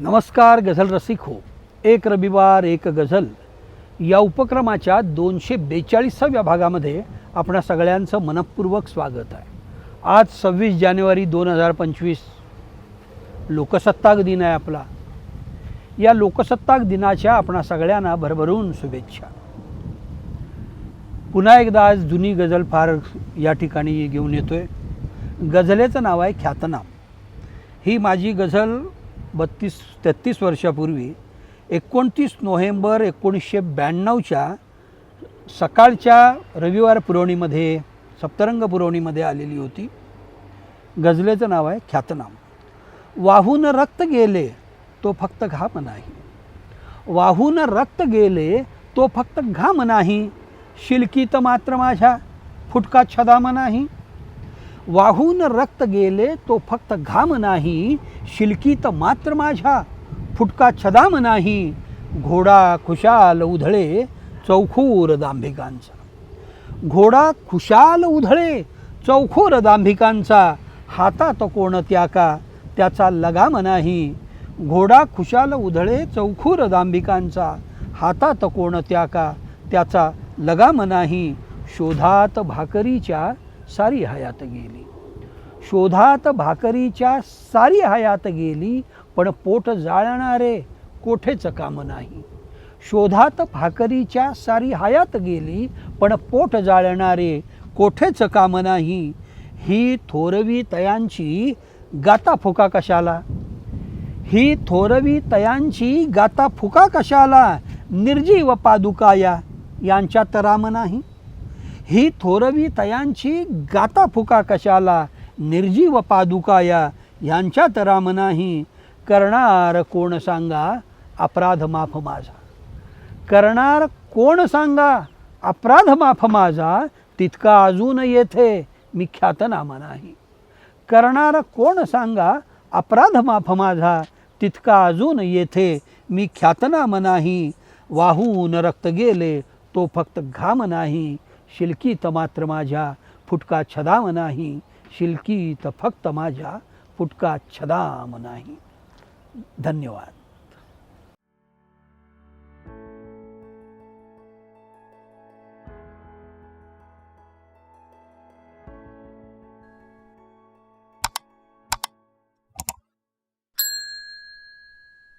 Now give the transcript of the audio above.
नमस्कार गझल रसिक हो. एक रविवार एक गझल. या उपक्रमाच्या दोनशे बेचाळीसाव्या भागामध्ये आपणा सगळ्यांचं मनपूर्वक स्वागत आहे. आज सव्वीस जानेवारी दोन हजार पंचवीस. लोकसत्ताक दिन आहे आपला. या लोकसत्ताक दिनाच्या आपणा सगळ्यांना भरभरून शुभेच्छा. पुन्हा एकदा आज जुनी गझल फार या ठिकाणी घेऊन येतोय. गझलेचं नाव आहे ख्यातनाम. ही माझी गझल बत्तीस तेहत्तीस वर्षापूर्वी एकोणतीस नोव्हेंबर एकोणीसशे ब्याण्णवच्या सकाळच्या रविवार पुरवणीमध्ये सप्तरंग पुरवणीमध्ये आलेली होती. गझलेचं नाव आहे ख्यातनाम. वाहून रक्त गेले तो फक्त घाम नाही. वाहून रक्त गेले तो फक्त घाम नाही. शिलकीत मात्र माझ्या फुटका छदाम नाही. वाहून रक्त गेले तो फक्त घाम नाही शिलकीत मात्र माझ्या फुटका छदाम नाही घोडा खुशाल उधळे चौखूर दांभिकांचा. घोडा खुशाल उधळे चौखोर दांभिकांचा हातात कोण त्याका त्याचा लगाम नाही. घोडा खुशाल उधळे चौखूर दांभिकांचा हातात कोण त्याका त्याचा लगाम नाही. शोधात भाकरीच्या सारी हयात गेली. शोधात भाकरीच्या सारी हयात गेली पण पोट जाळणारे कोठेच काम नाही. शोधात भाकरीच्या सारी हयात गेली पण पोट जाळणारे कोठेच काम नाही. ही थोरवी तयांची गाता फुका कशाला? ही थोरवी तयांची गाता फुका कशाला? निर्जीव पादुकाया यांच्यात राम नाही. ही थोरवी तयांची गाता फुका कशाला? निर्जीव पादुकाया यांच्या राम नाही करणार कोण सांगा? अपराध माफ माझा. करणार कोण सांगा? अपराध माफ माझा. तितका अजून येथे मी ख्यातनामा नाही. करणार कोण सांगा? अपराध माफ माझा. तितका अजून येथे मी ख्यातनाम नाही. वाहून रक्त गेले तो फक्त घाम नाही. शिलकीत मात्र माझ्या फुटका छदाम नाही. शिलकीत फक्त माझ्या फुटका छदाम नाही. धन्यवाद.